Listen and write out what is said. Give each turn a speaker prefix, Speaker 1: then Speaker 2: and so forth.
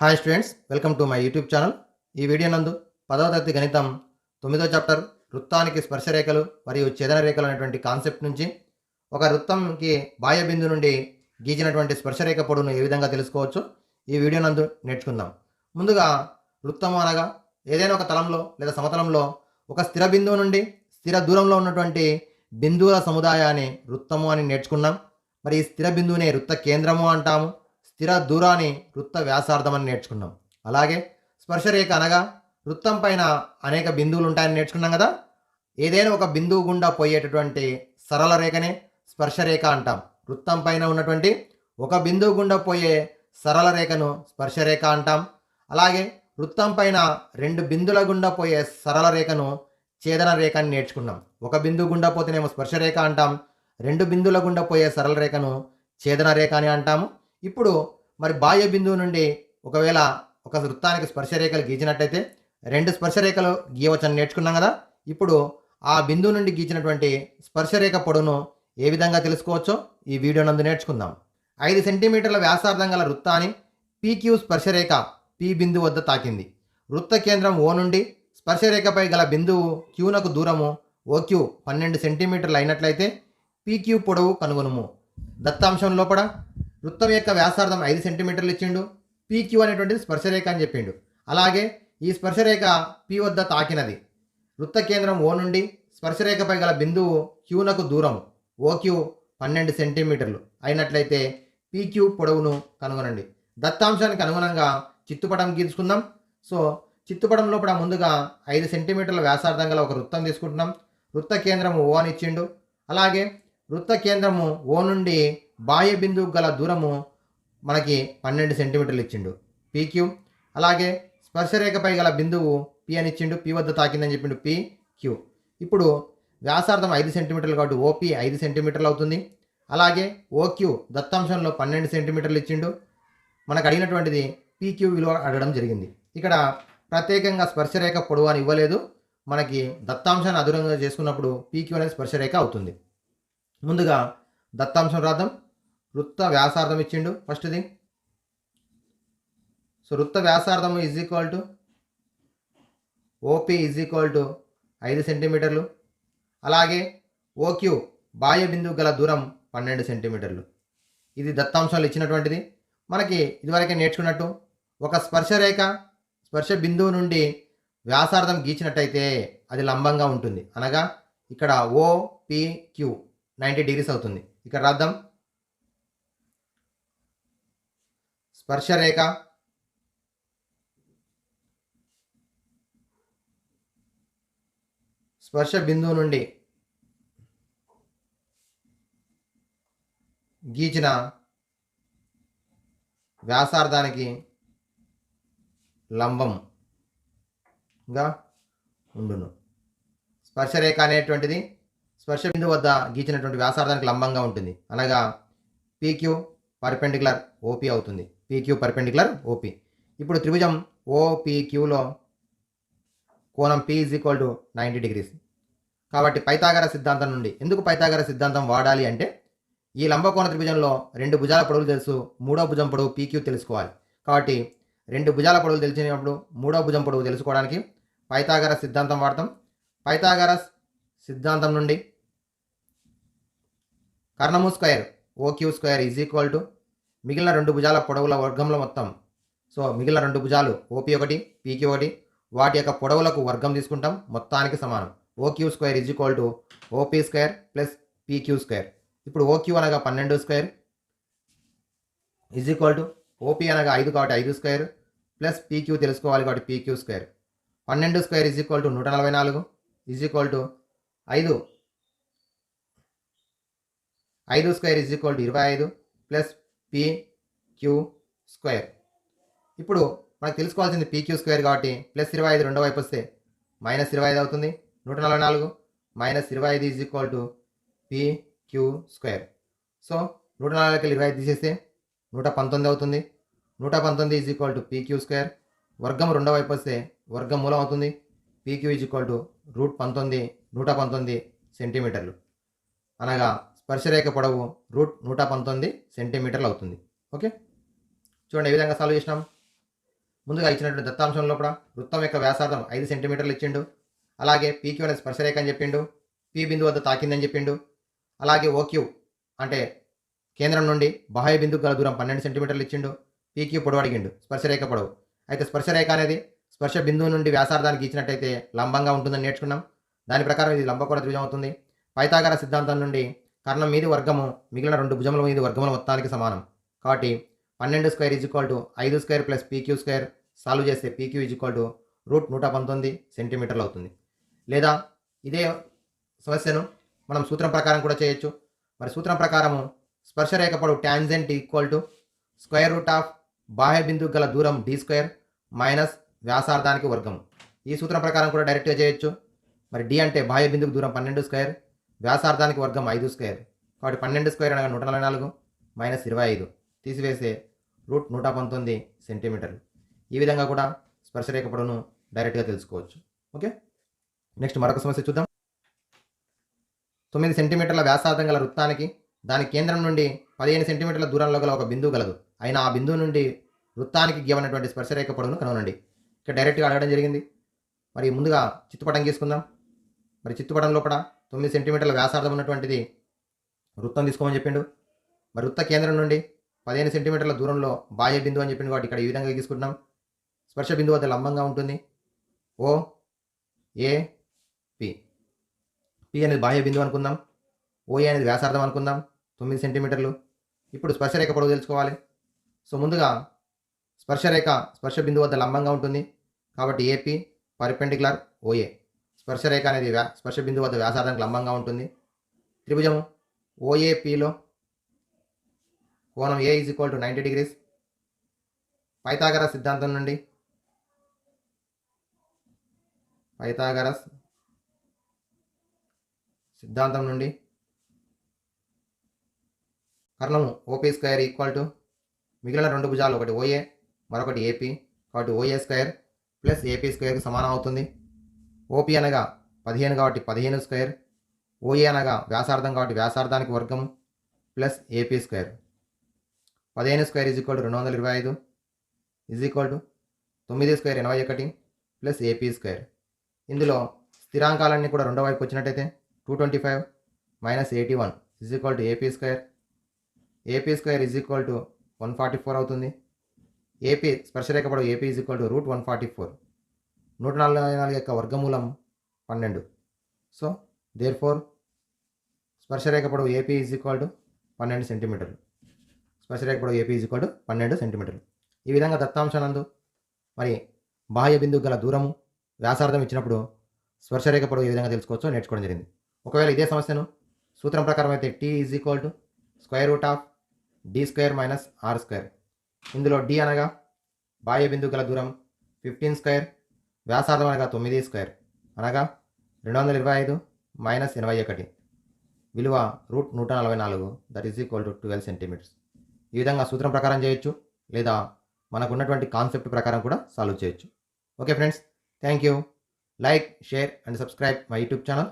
Speaker 1: Hi students welcome to my YouTube channel ఈ video నందు పదవ తరగతి గణితం తొమ్మిదో చాప్టర్ వృత్తానికి స్పర్శ రేఖలు మరియు ఛేదన రేఖలు అనేటువంటి కాన్సెప్ట్ నుంచి ఒక వృత్తంకి బాహ్య బిందు నుండి గీచినటువంటి స్పర్శరేఖ పొడవును ఏ విధంగా తెలుసుకోవచ్చు ఈ వీడియో నందు నేర్చుకుందాం. ముందుగా వృత్తము అనగా ఏదైనా ఒక తలంలో లేదా సమతలంలో ఒక స్థిర బిందువు నుండి స్థిర దూరంలో ఉన్నటువంటి బిందువుల సముదాయాన్ని వృత్తము అని నేర్చుకున్నాం. మరి ఈ స్థిర బిందువునే వృత్త కేంద్రము అంటాము. చిరా దూరాన్ని వృత్త వ్యాసార్థమని నేర్చుకున్నాం. అలాగే స్పర్శరేఖ అనగా వృత్తం పైన అనేక బిందువులు ఉంటాయని నేర్చుకున్నాం కదా? ఏదైనా ఒక బిందువు గుండా పోయేటటువంటి సరళ రేఖనే స్పర్శరేఖ అంటాం. వృత్తం పైన ఉన్నటువంటి ఒక బిందువు గుండా పోయే సరళ రేఖను స్పర్శరేఖ అంటాం. అలాగే వృత్తం పైన రెండు బిందుల గుండా పోయే సరళ రేఖను ఛేదన రేఖ అని నేర్చుకున్నాం. ఒక బిందువు గుండా పోతేనేమో స్పర్శరేఖ అంటాం. రెండు బిందుల గుండా పోయే సరళ రేఖను ఛేదన రేఖ అని అంటాము. ఇప్పుడు మరి బాహ్య బిందువు నుండి ఒకవేళ ఒక వృత్తానికి స్పర్శరేఖలు గీచినట్టయితే రెండు స్పర్శరేఖలు గీయవచ్చని నేర్చుకున్నాం కదా. ఇప్పుడు ఆ బిందువు నుండి గీచినటువంటి స్పర్శరేఖ పొడవును ఏ విధంగా తెలుసుకోవచ్చో ఈ వీడియో నందు నేర్చుకుందాం. ఐదు సెంటీమీటర్ల వ్యాసార్థం గల వృత్తాన్ని పీక్యూ స్పర్శరేఖ పి బిందువు వద్ద తాకింది. వృత్త కేంద్రం ఓ నుండి స్పర్శరేఖపై గల బిందువు క్యూనకు దూరము ఓక్యూ పన్నెండు సెంటీమీటర్లు అయినట్లయితే పీక్యూ పొడవు కనుగొనుము. దత్తాంశం లోపల వృత్తం యొక్క వ్యాసార్థం ఐదు సెంటీమీటర్లు ఇచ్చిండు. పీక్యూ అనేటువంటిది స్పర్శరేఖ అని చెప్పిండు. అలాగే ఈ స్పర్శరేఖ పి వద్ద తాకినది. వృత్త కేంద్రం ఓ నుండి స్పర్శరేఖపై గల బిందువు క్యూనకు దూరం ఓక్యూ పన్నెండు సెంటీమీటర్లు. అయినట్లయితే పీక్యూ పొడవును కనుగొనండి. దత్తాంశానికి అనుగుణంగా చిత్తుపటం గీసుకుందాం. సో చిత్తుపటం లోపల ముందుగా ఐదు సెంటీమీటర్ల వ్యాసార్థం గల ఒక వృత్తం తీసుకుంటున్నాం. వృత్త కేంద్రము ఓ అని ఇచ్చిండు. అలాగే వృత్త కేంద్రము ఓ నుండి బాహ్య బిందువు గల దూరము మనకి పన్నెండు సెంటీమీటర్లు ఇచ్చిండు. పీక్యూ అలాగే స్పర్శరేఖపై గల బిందువు పి అని ఇచ్చిండు. పి వద్ద తాకిందని చెప్పిండు పి క్యూ ఇప్పుడు వ్యాసార్థం ఐదు సెంటీమీటర్లు కాబట్టి ఓపి ఐదు సెంటీమీటర్లు అవుతుంది. అలాగే ఓక్యూ దత్తాంశంలో పన్నెండు సెంటీమీటర్లు ఇచ్చిండు. మనకు అడిగినటువంటిది పీక్యూ విలువ అడగడం జరిగింది. ఇక్కడ ప్రత్యేకంగా స్పర్శరేఖ పొడవు అని ఇవ్వలేదు. మనకి దత్తాంశాన్ని అదురంగా చేసుకున్నప్పుడు పీక్యూ అనేది స్పర్శరేఖ అవుతుంది. ముందుగా దత్తాంశం రాద్దాం. వృత్త వ్యాసార్థం ఇచ్చిండు ఫస్ట్ది సో వృత్త వ్యాసార్థము is equal to OP is equal to ఐదు సెంటీమీటర్లు అలాగే ఓక్యూ బాహ్య బిందువు గల దూరం పన్నెండు సెంటీమీటర్లు ఇది దత్తాంశాలు ఇచ్చినటువంటిది. మనకి ఇదివరకే నేర్చుకున్నట్టు ఒక స్పర్శరేఖ స్పర్శ బిందువు నుండి వ్యాసార్థం గీచినట్టయితే అది లంబంగా ఉంటుంది. అనగా ఇక్కడ ఓపిక్యూ క్యూ నైంటీ డిగ్రీస్ అవుతుంది. ఇక్కడ రాద్దాం. స్పర్శరేఖ. స్పర్శ బిందువు నుండి గీచిన వ్యాసార్థానికి లంబంగా ఉండును. స్పర్శరేఖ అనేటువంటిది స్పర్శ బిందువు వద్ద గీచినటువంటి వ్యాసార్థానికి లంబంగా ఉంటుంది. అనగా పీక్యూ పర్పెండికులర్ ఓపీ అవుతుంది. పీక్యూ పర్పెండిక్యులర్ ఓపీ ఇప్పుడు త్రిభుజం ఓపీక్యూలో కోణం P is equal to ninety degrees కాబట్టి పైతాగర సిద్ధాంతం నుండి ఎందుకు పైతాగర సిద్ధాంతం వాడాలి అంటే ఈ లంబకోణ త్రిభుజంలో రెండు భుజాల పొడవులు తెలుసు మూడో భుజం పొడవు పీక్యూ తెలుసుకోవాలి. కాబట్టి రెండు భుజాల పొడవులు తెలిసినప్పుడు మూడో భుజం పొడవు తెలుసుకోవడానికి పైతాగర సిద్ధాంతం వాడతాం. పైతాగరస్ సిద్ధాంతం నుండి కర్ణము square OQ square is equal to మిగిలిన రెండు భుజాల పొడవుల వర్గంలో మొత్తం. సో మిగిలిన రెండు భుజాలు ఓపీ ఒకటి పీక్యూ ఒకటి వాటి యొక్క పొడవులకు వర్గం తీసుకుంటాం మొత్తానికి సమానం. OQ square is equal to OP square plus PQ square ఇప్పుడు ఓక్యూ అనగా పన్నెండు square is equal to OP అనగా ఐదు కాబట్టి ఐదు స్క్వేర్ ప్లస్ పీక్యూ తెలుసుకోవాలి కాబట్టి పీక్యూ స్క్వేర్ పన్నెండు స్క్వేర్ ఈజ్ ఈక్వల్ టు నూట నలభై నాలుగు ఈజ్ ఈక్వల్ టు ఐదు. ఐదు స్క్వేర్ ఈజ్ ఈక్వల్ టు ఇరవై ఐదు ప్లస్ పిక్యూ స్క్వేర్ ఇప్పుడు మనకు తెలుసుకోవాల్సింది పీక్యూ స్క్వేర్ కాబట్టి ప్లస్ ఇరవై ఐదు రెండో వైపు వస్తే మైనస్ ఇరవై ఐదు అవుతుంది. నూట నలభై నాలుగు మైనస్ ఇరవై ఐదు is equal to PQ square so నూట నలభైకి ఇరవై ఐదు తీసేస్తే నూట పంతొమ్మిది అవుతుంది. నూట పంతొమ్మిది is equal to PQ square వర్గం రెండో వైపు వస్తే వర్గం మూలం అవుతుంది. PQ is equal to root పంతొమ్మిది నూట పంతొమ్మిది సెంటీమీటర్లు అనగా స్పర్శరేఖ పొడవు రూట్ నూట పంతొమ్మిది సెంటీమీటర్లు అవుతుంది. ఓకే? చూడండి ఏ విధంగా సాల్వ్ చేసినాం? ముందుగా ఇచ్చినటువంటి దత్తాంశం లోపల వృత్తం యొక్క వ్యాసార్థం ఐదు సెంటీమీటర్లు ఇచ్చిండు. అలాగే పీక్యూ అనేది స్పర్శరేఖ అని చెప్పిండు. పీ బిందువు వద్ద తాకిందని చెప్పిండు. అలాగే ఓక్యూ అంటే కేంద్రం నుండి బాహ్య బిందువు గల దూరం పన్నెండు సెంటీమీటర్లు ఇచ్చిండు. పీక్యూ పొడవు అడిగిండు స్పర్శరేఖ పొడవు. అయితే స్పర్శరేఖ అనేది స్పర్శ బిందువు నుండి వ్యాసార్థానికి ఇచ్చినట్టయితే లంబంగా ఉంటుందని నేర్చుకున్నాం. దాని ప్రకారం ఇది లంబకోణ త్రిభుజం అవుతుంది. పైతాగార సిద్ధాంతం నుండి కర్ణం మీది వర్గము మిగిలిన రెండు భుజముల మీది వర్గముల మొత్తానికి సమానం. కాబట్టి పన్నెండు స్క్వేర్ ఈజ్ ఈక్వల్ టు ఐదు square plus PQ square solve చేస్తే PQ is equal to root నూట పంతొమ్మిది సెంటీమీటర్లు అవుతుంది. లేదా ఇదే సమస్యను మనం సూత్రం ప్రకారం కూడా చేయొచ్చు. మరి సూత్రం ప్రకారము స్పర్శరేఖ పొడవు tangent equal to square root of బాహ్య బిందువు గల దూరం డి స్క్వేర్ మైనస్ వ్యాసార్థానికి వర్గం ఈ సూత్రం ప్రకారం కూడా డైరెక్ట్గా చేయొచ్చు. మరి డి అంటే బాహ్య బిందుకు దూరం పన్నెండు స్క్వేర్ వ్యాసార్థానికి వర్గం ఐదు స్క్వేర్. కాబట్టి పన్నెండు స్క్వేర్ అనగా నూట నలభై నాలుగు మైనస్ ఇరవై ఐదు. తీసివేసే రూట్ నూట పంతొమ్మిది సెంటీమీటర్లు. ఈ విధంగా కూడా స్పర్శరేఖ పొడవును డైరెక్ట్గా తెలుసుకోవచ్చు. ఓకే? నెక్స్ట్ మరొక సమస్య చూద్దాం. తొమ్మిది సెంటీమీటర్ల వ్యాసార్థం గల వృత్తానికి దాని కేంద్రం నుండి పదిహేను సెంటీమీటర్ల దూరంలో గల ఒక బిందువు గలదు. అయినా ఆ బిందువు నుండి వృత్తానికి గీవనటువంటి స్పర్శరేఖ పొడవును కనుగొనండి. ఇక్కడ డైరెక్ట్గా అడగడం జరిగింది. మరి ముందుగా చిత్తుపటం గీసుకుందాం. మరి చిత్తుపటం లోపల తొమ్మిది సెంటీమీటర్ల వ్యాసార్థం ఉన్నటువంటిది వృత్తం తీసుకోమని చెప్పిండు. మరి వృత్త కేంద్రం నుండి పదిహేను సెంటీమీటర్ల దూరంలో బాహ్య బిందువు అని చెప్పింది కాబట్టి ఇక్కడ ఈ విధంగా తీసుకుంటున్నాం. స్పర్శ బిందువు వద్ద లంబంగా ఉంటుంది. ఓ ఏ పి పి అనేది బాహ్య బిందువు అనుకుందాం. ఓఏ అనేది వ్యాసార్థం అనుకుందాం. తొమ్మిది సెంటీమీటర్లు. ఇప్పుడు స్పర్శరేఖ పొడవు తెలుసుకోవాలి. సో ముందుగా స్పర్శరేఖ స్పర్శ బిందువు వద్ద లంబంగా ఉంటుంది. కాబట్టి ఏపీ పర్పెండిక్యులర్ ఓఏ స్పర్శరేఖ అనేది వ్యా స్పర్శ బిందువు వద్ద వ్యాసార్థానికి లంబంగా ఉంటుంది. త్రిభుజం ఓఏపిలో కోణం A is equal to ninety degrees Pythagoras సిద్ధాంతం నుండి పైతాగరస్ సిద్ధాంతం నుండి కర్ణము ఓపీ స్క్వేర్ ఈక్వల్ టు మిగిలిన రెండు భుజాలు ఒకటి ఓఏ మరొకటి ఏపీ కాబట్టి ఓఏ స్క్వేర్ ప్లస్ ఏపీ స్క్వేర్కి సమానం అవుతుంది. ఓపీ అనగా పదిహేను కాబట్టి పదిహేను స్క్వేర్ ఓఏ అనగా వ్యాసార్థం కాబట్టి వ్యాసార్థానికి వర్గం ప్లస్ ఏపీ స్క్వేర్. పదిహేను స్క్వేర్ ఈజ్ ఈక్వల్ టు రెండు వందల ఇరవై ఐదు ఈజ్ ఈక్వల్ టు తొమ్మిది స్క్వేర్ ఎనభై ఒకటి ప్లస్ ఏపీ స్క్వేర్. ఇందులో స్థిరాంకాలన్నీ కూడా రెండో వైపు వచ్చినట్టయితే two twenty five minus eighty one is equal to AP square. AP square is equal to one forty four అవుతుంది. ఏపీ స్పర్శరేఖ పొడవు AP is equal to root one forty four. నూట నలభై నాలుగు యొక్క వర్గమూలం పన్నెండు. సో దేర్ ఫోర్ స్పర్శరేఖ పొడవు ఏపీ ఈజ్ ఈక్వల్ టు పన్నెండు సెంటీమీటర్లు. స్పర్శరేఖ పొడవు ఏపీ ఈజ్ ఈక్వల్ టు పన్నెండు సెంటీమీటర్లు. ఈ విధంగా దత్తాంశానందు మరి బాహ్య బిందువు గల దూరము వ్యాసార్థం ఇచ్చినప్పుడు స్పర్శరేఖ పొడవు ఏ విధంగా తెలుసుకోవచ్చో నేర్చుకోవడం జరిగింది. ఒకవేళ ఇదే సమస్యను సూత్రం ప్రకారం అయితే T is equal to square root of D square minus R square ఇందులో డి అనగా బాహ్య బిందువు గల దూరం ఫిఫ్టీన్ స్క్వేర్ వ్యాసార్థం అనగా తొమ్మిది స్క్వేర్. అనగా రెండు వందల ఇరవై ఐదు మైనస్ ఎనభై ఒకటి. విలువ రూట్ నూట నలభై నాలుగు. That is equal to twelve centimetres. ఈ విధంగా సూత్రం ప్రకారం చేయొచ్చు లేదా మనకున్నటువంటి కాన్సెప్ట్ ప్రకారం కూడా సాల్వ్ చేయొచ్చు. Okay friends thank you. Like share and subscribe my YouTube channel.